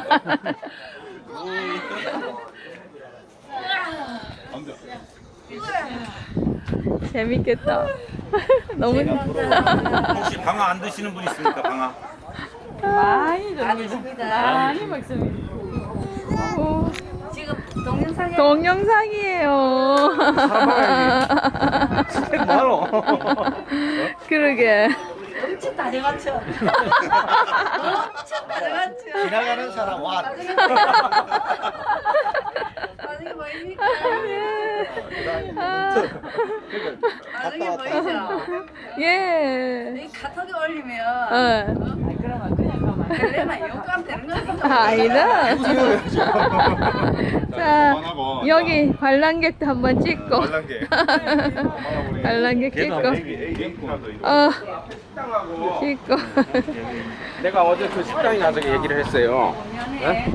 재밌겠다. 너무 혹시 방아 안 드시는 분 있습니까? 방아. 많이 줍니다. 많이 먹습니다. 오, 지금 동영상에 동영상이에요. 바로. 그러게. 엄청 다정하죠. 지나가는 사람 와. 나중에 보입니까? 아, 나중에 보이죠? 예. 이 카톡에 올리면 어. 별내만 용감 되는 거니까. 아니다. 자, 여기 관람객도 한번 찍고. 관람객. 관람객 찍고. 어. 어, 찍고. 내가 어제 그 식당에 가서 얘기를 했어요. 작년에